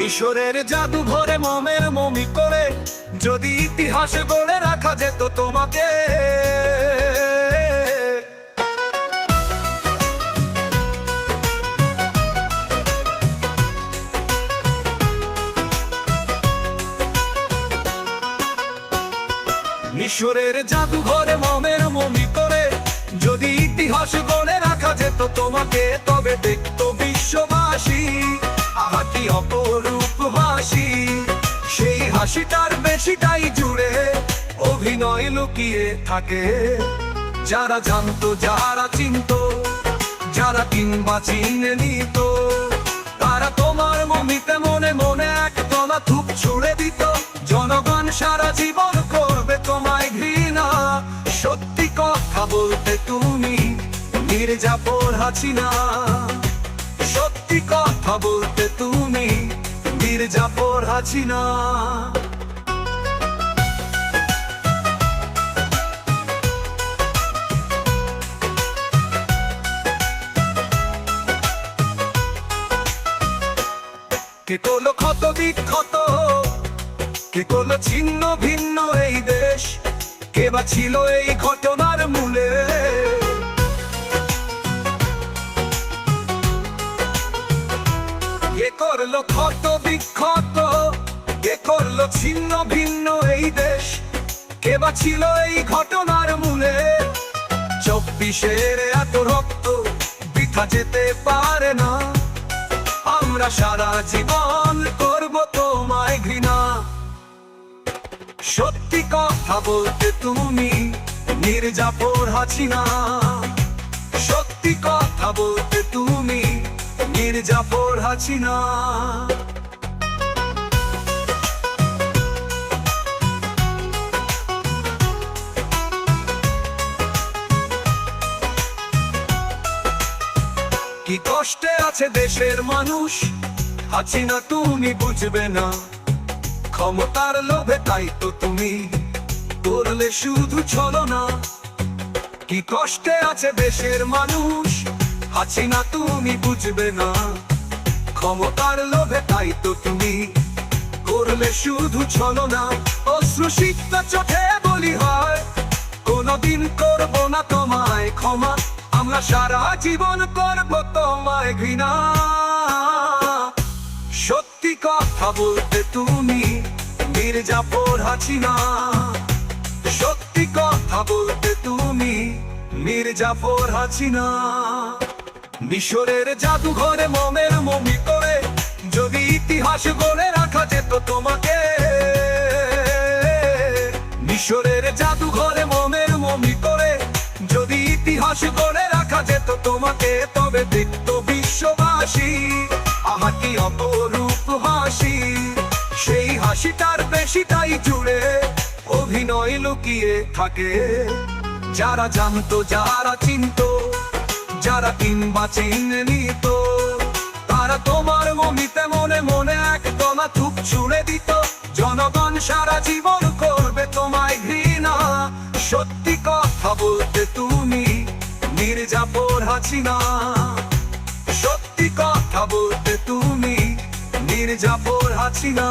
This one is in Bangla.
মিশরের জাদু ঘরে মমের মমি করে, যদি ইতিহাস গড়ে রাখা যেত তোমাকে। মিশরের জাদুঘরে মমের মমি করে, যদি ইতিহাস গড়ে রাখা যেত তোমাকে, তবে দেখতো হাসিটার বেশিটাই জুড়ে অভিনয় লুকিয়ে থাকে। যারা জানতো, যারা চিনতো, যারা কিংবা চিনে নিত, তারা তোমার মমিতে মনে মনে এক তলা ধূপ ছুড়ে দিত। জনগণ সারা জীবন করবে তোমায় ঘৃণা। সত্যি কথা বলতে তুমি মির্জাপুর হাসিনা। সত্যি কথা বলতে তুমি মির্জাপুর হাসিনা। কে করল ক্ষত বিক্ষত? কে করল ছিন্ন ভিন্ন এই দেশ? কে বা ছিল এই ঘটনার মূলে? কে করল ক্ষত বিক্ষত? কে করল ছিন্ন ভিন্ন এই দেশ? কে বা ছিল এই ঘটনার মূলে? চব্বিশের এত রক্ত বৃথা যেতে পারে না। আমরা সারা জীবন করব তোমায় ঘৃণা। সত্যি কথা বলতে তুমি মির্জাপুর হাসিনা সত্যি কথা বলতে তুমি মির্জাপুর হাসিনা কি কষ্টে আছে দেশের মানুষ? আছি না তুমি বুঝবে না। ক্ষমতার লোভে তাই তো তুমি করলে শুধু চলো না। কি কষ্টে আছে দেশের মানুষ? আছি না তুমি বুঝবে না। ক্ষমতার লোভে তাই তো তুমি করলে শুধু চলো না। অশ্রু সিক্ত চোখে বলি হয়, কোনদিন ক্ষমা আমরা সারা জীবন করব তোমায় ঘৃণা। সত্যি কথা বলতে তুমি মির্জাপুর হাসিনা সত্যি কথা বলতে তুমি মির্জাপুর হাসিনা মিশরের জাদুঘরে মমের মমি করে যদি ইতিহাস গড়ে রাখা যেত তোমাকে। মিশরের জাদুঘরে মমের মমি করে যদি ইতিহাস গড়ে তোমাকে তবে দেখতো বিশ্ববাসী। আমার কি অপরূপ হাসি। সেই হাসিটার বেশিটাই জুড়ে অভিনয় লুকিয়ে থাকে। যারা জানতো, যারা চিনতো, যারা কিংবা চিনে নিত, তারা তোমার মমিতে মনে মনে এক দলা ধূপ ছুড়ে দিত। জনগণ সারা জীবন করবে তোমায় ঘৃণা। সত্যি কথা বলতে তুমি মির্জাপুর হাসিনা সত্যি কথা বলতে তুমি মির্জাপুর হাসিনা